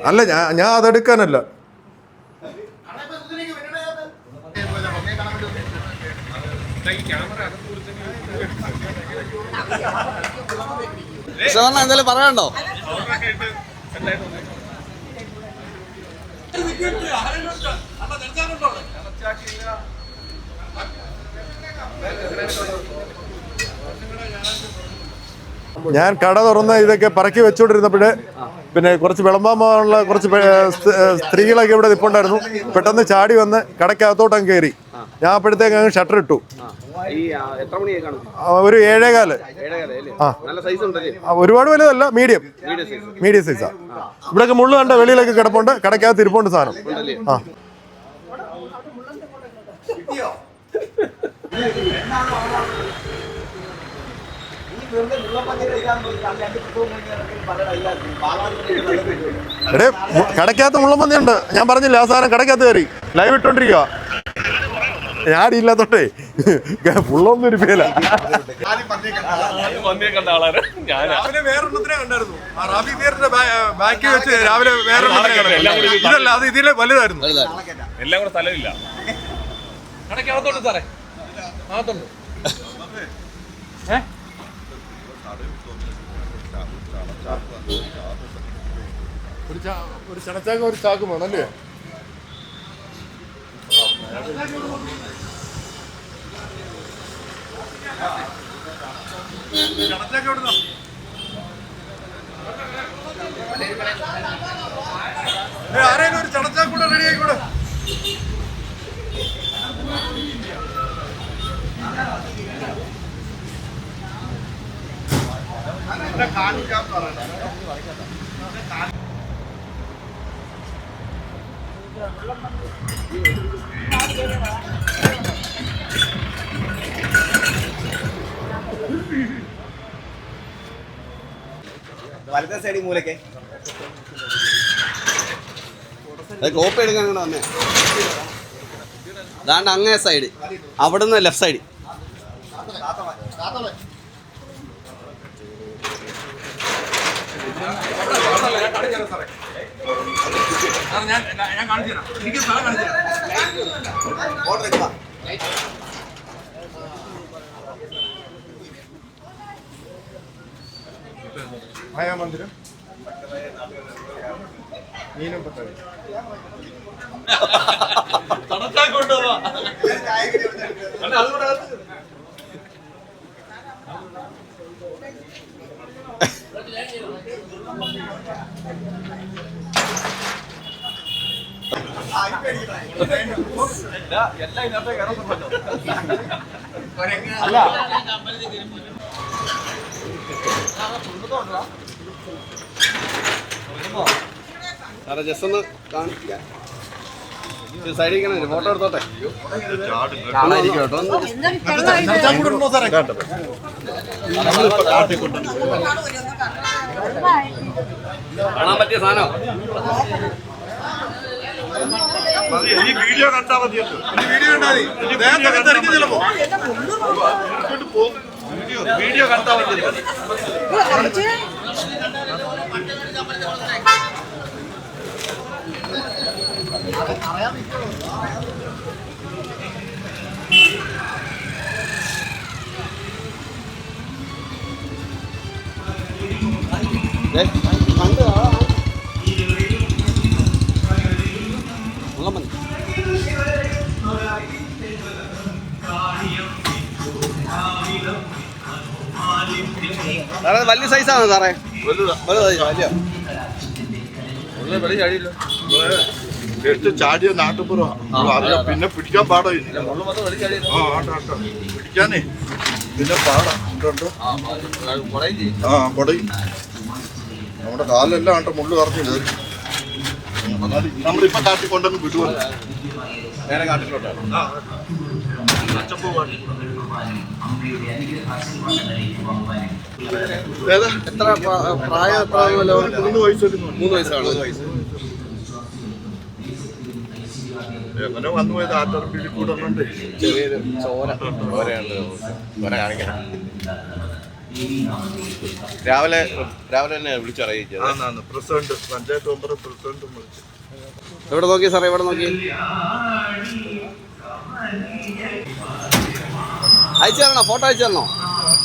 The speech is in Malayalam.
അല്ല ഞാൻ ഞാൻ അതെടുക്കാനല്ല എന്തായാലും പറയണ്ടോ പറയാനുണ്ടോ? ഞാൻ കട തുറന്ന് ഇതൊക്കെ പറക്കി വെച്ചുകൊണ്ടിരുന്നപ്പോഴേ പിന്നെ കുറച്ച് വിളമ്പാമുള്ള കുറച്ച് സ്ത്രീകളൊക്കെ ഇവിടെ നിൽപ്പുണ്ടായിരുന്നു പെട്ടെന്ന് ചാടി വന്ന് കടക്കകത്തോട്ടം കയറി. ഞാൻ അപ്പോഴത്തേക്ക് അങ്ങ് ഷട്ടർ ഇട്ടു. ഒരു ഏഴേകാൽ. ആ. ഒരുപാട് വലുതല്ല മീഡിയം. Medium size. ഇവിടെയൊക്കെ മുള്ളു കണ്ട വെളിയിലൊക്കെ കിടപ്പുണ്ട്. കടക്കകത്ത് ഇരിപ്പുണ്ട് സാധനം. ആ. എടേ മു- കടക്കകത്ത് മുള്ളമ്പന്തി ഉണ്ട് ഞാൻ പറഞ്ഞില്ല ആ സാധനം കടക്കകത്ത് കയറി. ലൈവ് ഇട്ടോണ്ടിരിക്കുക ഞാൻ ഇല്ലാത്തോട്ടേ ഫുള്ളൊന്നും ഒരു പേല. രാവിലെ വേറെ ഇതല്ല അത് ഇതിലെ വലുതായിരുന്നു. എല്ലാം കൂടെ സ്ഥലമില്ല. സാറേ. അകത്തുണ്ട് ഒരു ഒരു ചണച്ചാക്കും ഒരു ചാക്കും വേണല്ലേ ആരെയും ഒരു ചണച്ചാക്കൂടെ റെഡി ആയിക്കൂടെ. വലത്തെ സൈഡിൽ മൂലക്കെ. കോപ്പി എടുക്കാൻ കൂടെ വന്നേ. അതാണ്ട് അങ്ങേ സൈഡ് അവിടുന്ന് ലെഫ്റ്റ് സൈഡ് ഞാൻ ഞാൻ കാണിച്ചു തരാം. എനിക്ക് സ്ഥലം കാണിച്ചു തരാം. മായാമന്ദിരം. മീനും പത്തടി. സാറേ ജസ്റ്റ് ഒന്ന് കാണിക്കാം. സൈഡിൽ ഫോട്ടോ എടുത്തോട്ടെ? കാണാൻ പറ്റിയ സാധനം. ഈ വീഡിയോ കണ്ടാ മതിയല്ലോ. വീഡിയോ കണ്ടാൽ വീഡിയോ കണ്ടാൽ മതി. ദേ, സാറേ വലിയ സൈസാണ് സാറേ? എടുത്ത് ചാടിയ അറിയാം. പിന്നെ പിടിക്കാൻ പാടില്ല ആ ആട്ടോ ആട്ടോ. പിടിക്കാനേ. പിന്നെ പാടാ. ഉണ്ടോ ആ കൊടയും നമ്മുടെ കാലെല്ലാം ആട്ടോ മുള്ളു കറഞ്ഞു കയറി നമ്മളിപ്പോ കാട്ടി കൊണ്ടെന്ന് വിട്ടുപോലെ നേരെ കാട്ടിലോട്ടാണ് എത്ര പ്രായം എത്ര? മൂന്ന് മൂന്ന് വയസ്സാണ്. എങ്ങനെ വന്നു പോയത് ചെറിയൊരു ചോര. ചോരയാണ് ചോര കാണിക്കണം. രാവിലെ രാവിലെ തന്നെ വിളിച്ചു അറിയിച്ചത് പ്രസിഡന്റ് പഞ്ചായത്ത് മെമ്പർ പ്രസിഡന്റും വിളിച്ചു. എവിടെ നോക്കി സാറേ? എവിടെ നോക്കി? അയച്ചു തരണോ? ഫോട്ടോ അയച്ചു തരണോ?